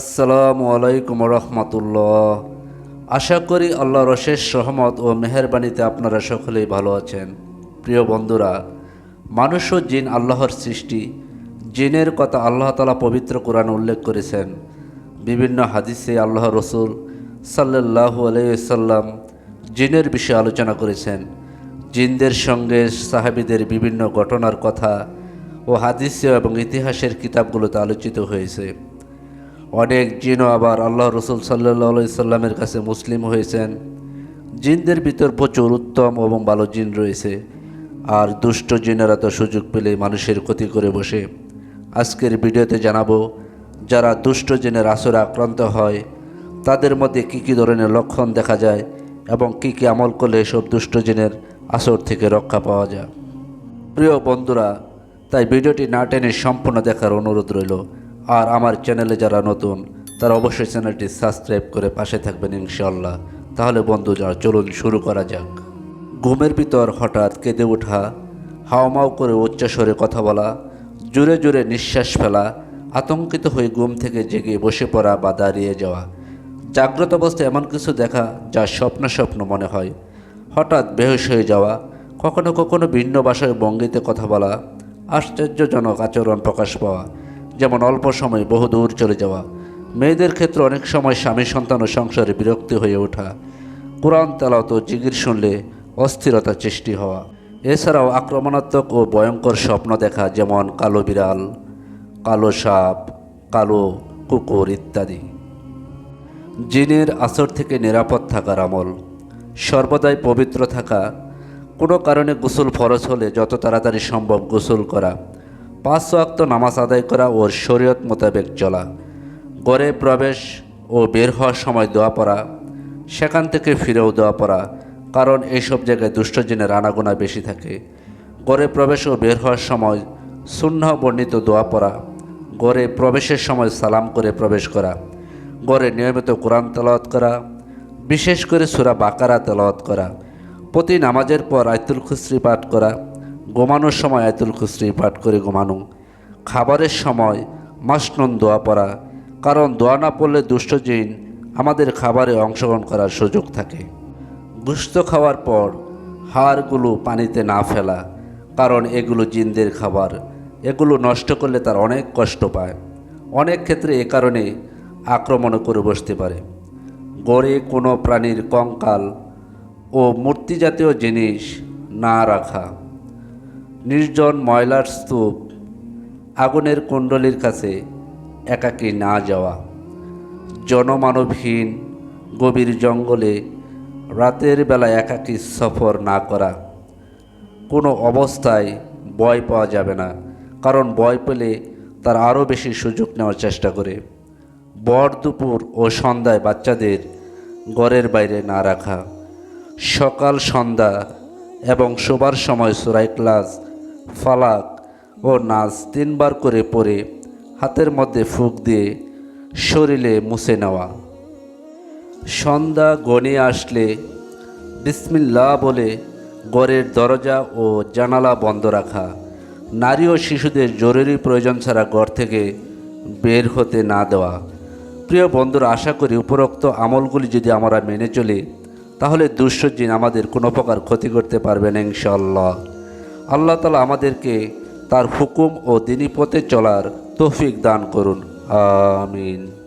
আসসালামু আলাইকুম রহমতুল্লাহ। আশা করি আল্লাহর অশেষ সহমত ও মেহরবানিতে আপনারা সকলেই ভালো আছেন। প্রিয় বন্ধুরা, মানুষ ও জিন আল্লাহর সৃষ্টি। জিনের কথা আল্লাহ তালা পবিত্র কোরআন উল্লেখ করেছেন। বিভিন্ন হাদিসে আল্লাহ রসুল সাল্লাহ আলাইসাল্লাম জিনের বিষয়ে আলোচনা করেছেন। জিনদের সঙ্গে সাহাবিদের বিভিন্ন ঘটনার কথা ও হাদিসে এবং ইতিহাসের কিতাবগুলোতে আলোচিত হয়েছে। অনেক জিনও আবার আল্লাহ রসুল সাল্লাহ সাল্লামের কাছে মুসলিম হয়েছেন। জিনদের ভিতর প্রচুর উত্তম এবং ভালো জিন রয়েছে। আর দুষ্ট জিনেরা তো সুযোগ পেলে মানুষের ক্ষতি করে বসে। আজকের ভিডিওতে জানাব, যারা দুষ্ট জিনের আসরে আক্রান্ত হয়, তাদের মধ্যে কী কী ধরনের লক্ষণ দেখা যায় এবং কী কী আমল করলে এসব দুষ্ট জিনের আসর থেকে রক্ষা পাওয়া যায়। প্রিয় বন্ধুরা, তাই ভিডিওটি না টেনে সম্পূর্ণ দেখার অনুরোধ রইল। আর আমার চ্যানেলে যারা নতুন, তারা অবশ্যই চ্যানেলটি সাবস্ক্রাইব করে পাশে থাকবেন ইনশাল্লাহ তাহলে বন্ধু যা চলুন শুরু করা যাক। ঘুমের ভিতর হঠাৎ কেঁদে ওঠা, হাওমাও করে উচ্চস্বরে কথা বলা, জোরে জোরে নিঃশ্বাস ফেলা, আতঙ্কিত হয়ে ঘুম থেকে জেগে বসে পড়া বা দাঁড়িয়ে যাওয়া। জাগ্রত অবস্থায় এমন কিছু দেখা যা স্বপ্ন স্বপ্ন মনে হয়। হঠাৎ বেহুশ হয়ে যাওয়া, কখনো কখনো ভিন্ন ভাষায় বঙ্গিতে কথা বলা, আশ্চর্যজনক আচরণ প্রকাশ পাওয়া যেমন অল্প সময় বহু দূর চলে যাওয়া, মেয়েদের ক্ষেত্রে অনেক সময় স্বামী, সন্তান ও সংসারে বিরক্তি হয়ে ওঠা, কোরআন তেলাওত ও জিগির শুনলে অস্থিরতা সৃষ্টি হওয়া। এছাড়াও আক্রমণাত্মক ও ভয়ঙ্কর স্বপ্ন দেখা, যেমন কালো বিড়াল, কালো সাপ, কালো কুকুর ইত্যাদি। জিনের আসর থেকে নিরাপদ থাকার আমল, সর্বদাই পবিত্র থাকা, কোনো কারণে গোসল ফরজ হলে যত তাড়াতাড়ি সম্ভব গোসল করা পাঁচ ওয়াক্ত নামাজ আদায় করা ও শরীয়ত মোতাবেক চলা। গড়ে প্রবেশ ও বের হওয়ার সময় দোয়া পড়া, সেখান থেকে ফিরেও দোয়া পড়া, কারণ এইসব জায়গায় দুষ্টজিনের আনাগোনা বেশি থাকে। গড়ে প্রবেশ ও বের হওয়ার সময় শূন্য বর্ণিত দোয়া পড়া গড়ে প্রবেশের সময় সালাম করে প্রবেশ করা গড়ে নিয়মিত কোরআন তেলাওয়াত করা, বিশেষ করে সুরা বাকারা তেলাওয়াত করা, প্রতি নামাজের পর আয়তুল খুসরি পাঠ করা ঘুমানোর সময় আয়তুল খুসরি পাঠ করে ঘুমানো, খাবারের সময় মাসনুন দোয়া পড়া, কারণ দোয়া না পড়লে দুষ্টজিন আমাদের খাবারে অংশগ্রহণ করার সুযোগ থাকে। গুস্ত খাওয়ার পর হাড়গুলো পানিতে না ফেলা, কারণ এগুলো জিনদের খাবার। এগুলো নষ্ট করলে তার অনেক কষ্ট পায়। অনেক ক্ষেত্রে এ কারণে আক্রমণ করে বসতে পারে। গড়ে কোনো প্রাণীর কঙ্কাল ও মূর্তি জাতীয় জিনিস না রাখা। নির্জন ময়লার স্তূপ আগুনের কুণ্ডলীর কাছে একাকী না যাওয়া। জনমানবহীন গভীর জঙ্গলে রাতের বেলা একাকী সফর না করা। কোনো অবস্থায় ভয় পাওয়া যাবে না, কারণ ভয় পেলে তার আরও বেশি সুযোগ নেওয়ার চেষ্টা করে। বর দুপুর ও সন্ধ্যায় বাচ্চাদের ঘরের বাইরে না রাখা। সকাল সন্ধ্যা এবং শোবার সময় সুরাই ক্লাস ফালাক ও নাচ তিনবার করে পরে হাতের মধ্যে ফুক দিয়ে শরীরে মুছে নেওয়া। সন্ধ্যা গনিয়ে আসলে বিসমিল্লা বলে গড়ের দরজা ও জানালা বন্ধ রাখা। নারী ও শিশুদের জরুরি প্রয়োজন ছাড়া ঘর থেকে বের হতে না দেওয়া। প্রিয় বন্ধুরা, আশা করি উপরোক্ত আমলগুলি যদি আমরা মেনে চলি, তাহলে দুঃসজ্জিন আমাদের কোনো প্রকার ক্ষতি করতে পারবে না ইনশাল্লাহ আল্লাহ তালা আমাদেরকে তার হুকুম ও দিনী পথে চলার তৌফিক দান করুন। আমিন।